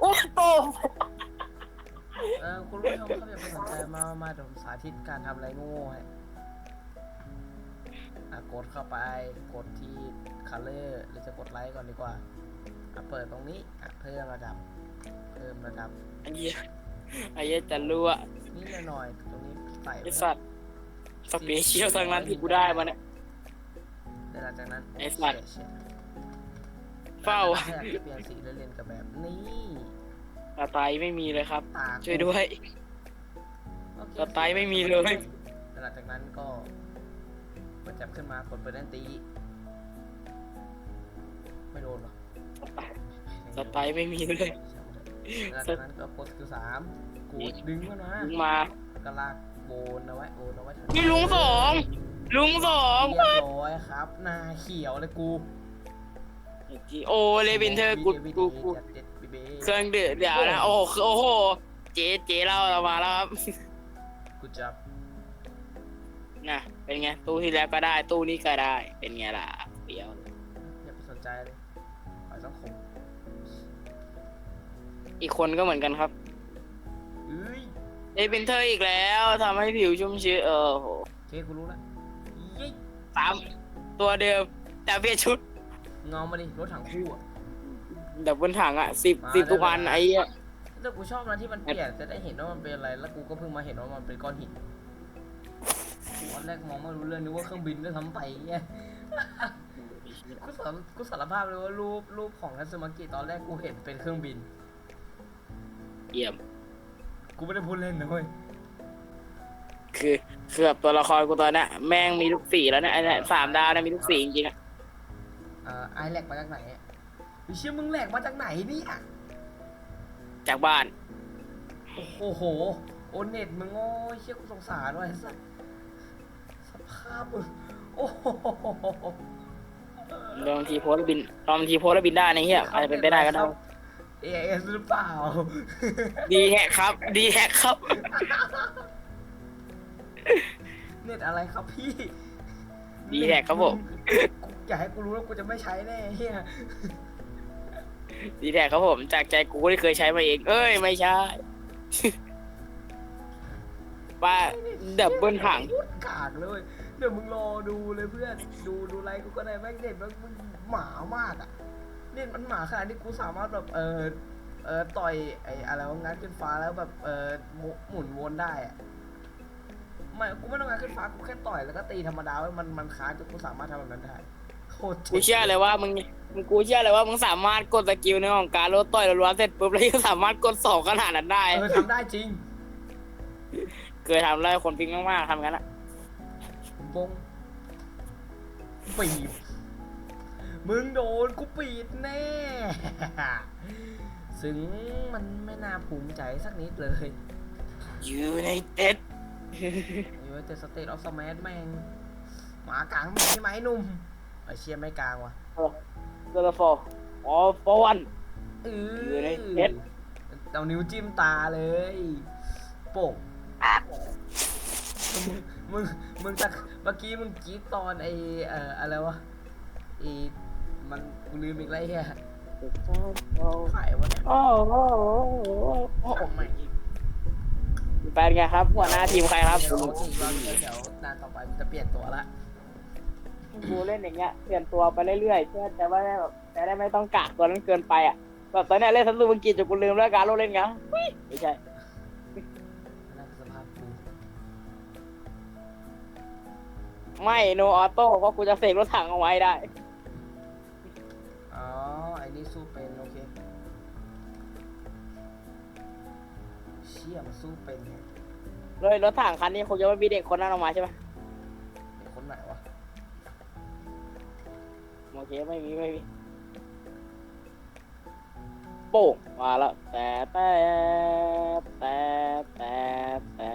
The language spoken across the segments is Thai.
โอ้โตเออคุณผู้ชมครับอย่าไปสนใจมามาเดี๋ยวผมสาธิตการทำอะไรโง่ให้อะกดเข้าไปกดที่ color หรือจะกดไลค์ก่อนดีกว่าอะเปิดตรงนี้อะเพิ่มระดับ เพิ่มระดับ ไอ้เหี้ยไอ้เหี้ยจะรู้อะนี่หน่อยๆตรงนี้ใส่ไอ้สัตว์สเปเชียลทางนั้นที่กูได้มาเนี่ยเดี๋ยวหลังจากนั้นไอ้สัตว์เชี่ยเฝ้าเปลี่ยนสีแล้วเล่นกับแบบนี้สไตล์ไม่มีเลยครับ ตาช่วยด้วย โอเคสไตล์ไม่มีเลยหลังจากนั้นก็มันจับขึ้นมากดเปิดนั่นตีไม่โดนหรอสไตล์ไม่มีเลย หลังจากนั้นก็กดคือสามกูดึงมันมาลุงมาก็ลากโบนเอาไว้โบนเอาไว้ นี่ลุงสอง ลุงสอง เรียบร้อยครับหน้าเขียวเลยกู โอ้เลวินเทอร์กูกูกูจัดเด็ดบีเบเครื่องเดือดเดี๋ยวนะโอ้โหโอ้โหเจ๊เจ๊เราเรามาแล้วครับกูจับน่ะเป็นไงตู้ที่แล้วก็ได้ตู้นี้ก็ได้ เป็นไงล่ะเดี๋ยวอย่าไปสนใจเลยปล่อยสังคมอีกคนก็เหมือนกันครับเอ้ยเลวินเทอร์อีกแล้วทำให้ผิวชุ่มชื้นเออโหโอเคกูรู้แล้วเย้ยสามตัวเดิมแต่เปลี่ยนชุด เงามาดิรถถังคู่อะดับบนถังอะสิบมาสิบทุกได้วันเลยไอ้เหี้ยแต่กูชอบนะที่มันเปลี่ยนจะได้เห็นว่ามันเป็นอะไร แล้วกูก็เพิ่งมาเห็นว่ามันเป็นก้อนหินตอนแรกมองไม่รู้เรื่องนึกว่าเครื่องบินด้วยซ้ำไปเงี้ยกูสารกูสารภาพเลยว่ารูปรูปของทัศมากิตอนแรกกูเห็นเป็นเครื่องบิน เยี่ยม กูไม่ได้พูดเล่นนะเว้ยคือคือแบบตัวละครกูตอนเนี้ยแม่งมีลูกสีแล้วเนี่ยไอ้เนี่ยสามดาวเนี่ยมีลูกสีจริงๆอะเอ่อไอแหลกมาจากไหนอะไอ้เชี่ยมึงแหลกมาจากไหนเนี่ยจากบ้าน โอ้โห โอเน็ตมึงโอ้ยเชี่ยกูสงสารว่ะไอ้สัสสภาพมึงโอ้โหบางทีโพสต์แล้วบินบางทีโพสต์แล้วบินได้ในะเฮียอาจจะเป็นไปได้ก็ได้ เอเอสหรือเปล่า ดีแฮกครับ ดีแฮกครับ เน็ตอะไรครับพี่ดีแท็กครับผม กู อยากให้กูรู้แล้วกูจะไม่ใช้แน่เฮียดีแท็กครับผมจากใจกูที่เคยใช้มาเอง เอ้ยไม่ใช่ ว่าดับเบิลถังพูดกากเลย เดี๋ยวมึงรอดูเลยเพื่อน ดูดูไลค์กูก็ได้แม่งเน็ตแม่งมึงหมามากอะเน็ตมันหมาขนาดที่กูสามารถแบบเออเออต่อยไอ้อะไรวะงัดขึ้นฟ้าแล้วแบบเออหมุหมุนวนได้อะไม่กูไม่ต้องงานขึ้นฟ้ากูแค่ต่อยแล้วก็ตีธรรมดาไว้มันมันค้างจนกูสามารถทำแบบนั้นได้ โคตรจ๋งกูเชื่อเลยว่ามึงมึงกูเชื่อเลยว่ามึงสามารถกดสกิลในของการโลดต่อยล้วนๆเสร็จปุ๊บแล้วยังสามารถกดสองขนาดนั้นได้ เออทำได้จริงเคยทำแล้วคนพิงมากๆทำงั้นอะบงปีบมึงโดนกูปีดแน่ ซึ่งมันไม่น่าภูมิใจสักนิดเลยอยู่ในเต็ดอยู่แต่สเตทออฟสมาร์ทแม่งหมากลางมีใช่ไหมหนุ่ม ไอเชียไม่กลางว่ะเซอร์โฟอ๋อโฟวันเออยู่ในอเน็ตเอานิ้วจิ้มตาเลยโป่งมึงมึง มึงตะเมื่อกี้มึงกรีดตอนไอเอ่ออะไรวะไอมันกูลืมอีกแล้วไอ้เฮียไข่วะเนี่ยโอ้โหโอ้ไม่เป็นไงครับหัวหน้าทีมใครครับเดี๋ยวอีกรอบเดี๋ยวหนานต่อไปกูจะเปลี่ยนตัวละ กูเล่นอย่างเงี้ยเปลี่ยนตัวไปเรื่อยๆเพื่อแต่ว่าแบบแต่ได้ไม่ต้องกะตัวนั้นเกินไปอะแบบตอนเนี้ยเล่นทัศนบังกีจนกูลืมแล้วการโลเล่นไงอุ๊ยไม่ใช่นั่นคือสภาพกูไม่โนออโต้เพราะกูจะเสกรถถังเอาไว้ได้ อ๋อไอ้นี่สู้เป็นโอเคเชี่ยมันสู้เป็นไงเลยรถถังคันนี้คงจะไม่มีเด็กคนนั้นออกมาใช่ไหม อเคไม่มีไม่มีโป่งมาแล้วแต่แต่แต่แต่แต่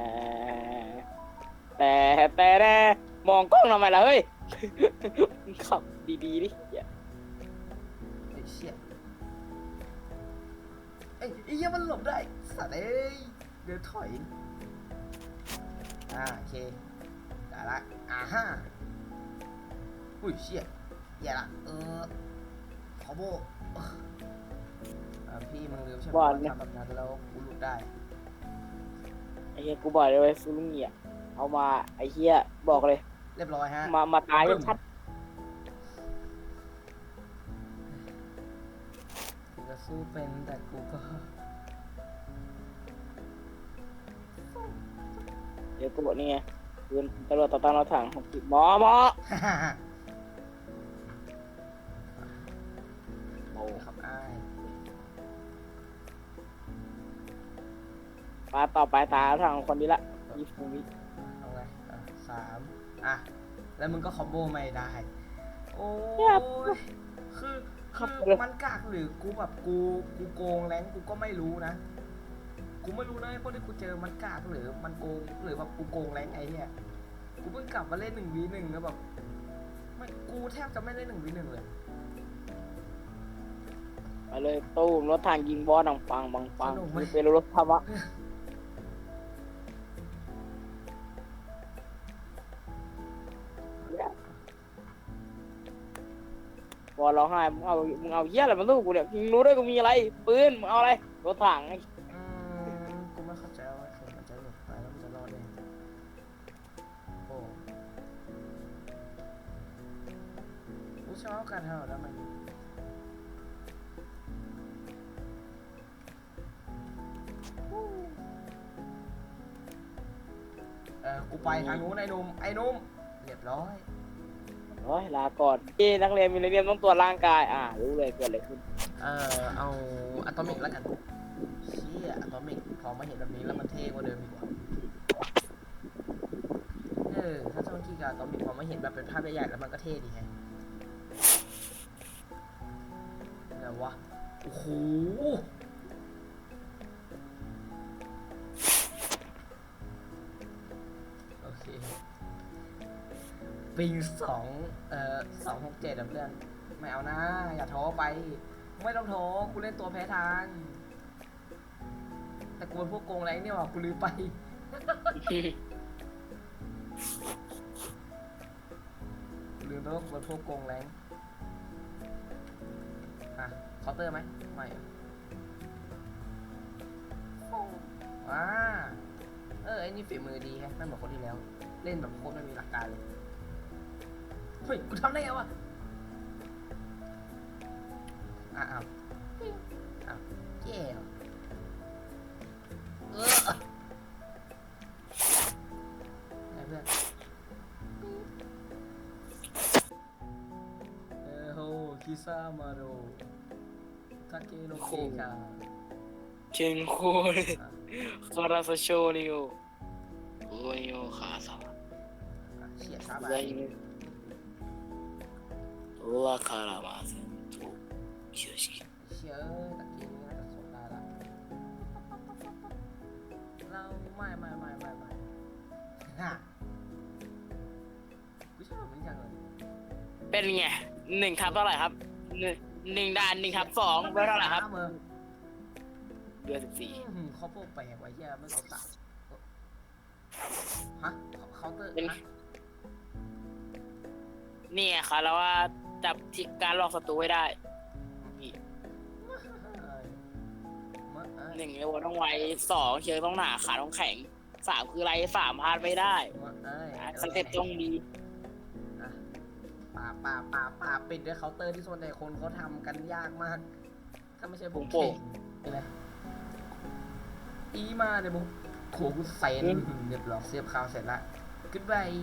แต่แต่แต่มองกล้องทำไมล่ะเฮ้ยขับดีๆดิไอ้เชี่ยไอ้ไอ้เหี้ยมันหลบได้สัตว์เอ้ยเดี๋ยวถอยอ่าโอเคได้ละอ่าฮะอุ้ยเชี่ย แย่ละเออขอโบอ่าอพี่มึงลืมใช่ไหมบอว่าลนะ ทำแบบนั้นแล้วกูหลุดได้ ไอ้เหี้ยกูบอกเลยเว้ยซูลุงเงียเอามาไอ้เหี้ยบอกเลย เรียบร้อยฮะ มามาตายกันชัดกูจะสู้เป็นแต่กูก็เดี๋ยวกูบอกนี่ไงปืนตำรวจต่อต้านรถถังหกสิบหมอหมอโปาต่อไปตารถถังคนนี้ละยี่สิบวิเอาไงอะสามอะ แล้วมึงก็คอมโบไม่ได้ โอ้ยคือคือมันกากหรือกูแบบกูกูโกงแรงกูก็ไม่รู้นะ กูไม่รู้นะไอ้พวกที่กูเจอมันกากหรือมันโกงหรือแบบกูโกงแรงไอ้เนี่ยกูเพิ่งกลับมาเล่นหนึ่งวีหนึ่งแล้วแบบไม่กูแทบจะไม่เล่นหนึ่งวีหนึ่งเลยไปเลยตู้มรถถังยิงบอสดังปังบังปังมีเป็นรถธรรมะ บอสร้องไห้มึงเอามึงเอาเหี้ยอะไรมาสู้กูเนี่ยมึงรู้ด้วยกูมีอะไรปืนมึงเอาอะไรรถถังไอ้อืมกูไม่เข้าใจว่าเข็มมันจะหลุดไปแล้วมันจะรอดได้ไงโอ้กูชอบการทำแล้วมันเออกูไปทางนู้นไอ้หนุ่มไอ้หนุ่มเรียบร้อย โอ้ยลาก่อนที่นักเรียนมีเรียนต้องตรวจร่างกาย อ่า รู้เลยเกิดอะไรขึ้น เอ่อเอาอะตอมิกแล้วกันเชี่ยอะตอมิกพอมาเห็นแบบนี้แล้วมันเท่กว่าเดิมดีกว่าเออถ้าจะมากี้กับอะตอมิกพอมาเห็นแบบเป็นภาพใหญ่ๆแล้วมันก็เท่ดีไงอะไรวะโอ้โห ปิงสองเอ่อสองหกเจ็ดเพื่อน ไม่เอานะ อย่าท้อไป ไม่ต้องท้อกูเล่นตัวแพ้ทาง แต่กูเป็นพวกโกงแรงนี่หว่ากูลืมไป ลืมไปว่ากูเป็นพวกโกงแรงอะเคาน์เตอร์ไหมไม่อะว้าเออไอ้นี่ฝีมือดีแฮะไม่เหมือนคนที่แล้ว เล่นแบบโคตรไม่มีหลักการเลย เฮ้ยกูทำได้ไงวะอะอ้าวอ้าวเจ๊เหรอเออไงเพื่อนเออโฮคิซามาโรทาเกโนเกะเชนโคเลยคาราซาโชนิโอโอ้ยโอคาซาอะเฉียดช้าไป ไซเนลาคารามาเชิชิเชื่อตะกี้น่าจะส่งได้ละเราไม่ไม่ไม่ไม่ไม่ฮะกูชอบมันจังเลยเป็นไงหนึ่งทับเท่าไหร่ครับหนึ่งหนึ่งด่านหนึ่งทับสองเป็นเท่าไหร่ครับเออเดือนสิบสี่อืมเขาโปกแปลกไว้เหี้ยไม่กดตัดฮะเคาน์เตอร์นี่ไงค่ะแล้วว่า จับที่การหลอกศัตรูให้ได้นี่เอ้ยมะเอ้ยหนึ่งเอวต้องไวสองเชิงต้องหนาขาต้องแข็งสามคืออะไรสามพลาดไม่ได้มะเอ้ยสเต็ปต้องดีอะป่าป่าป่าป่าปิดด้วยเคาน์เตอร์ที่ส่วนใหญ่คนเขาทำกันยากมาก ถ้าไม่ใช่พวกเก่งนี่นะอีมาเดี๋ยวมึงโขกูเซนเรียบร้อยเสียบข่าวเสร็จละ goodbye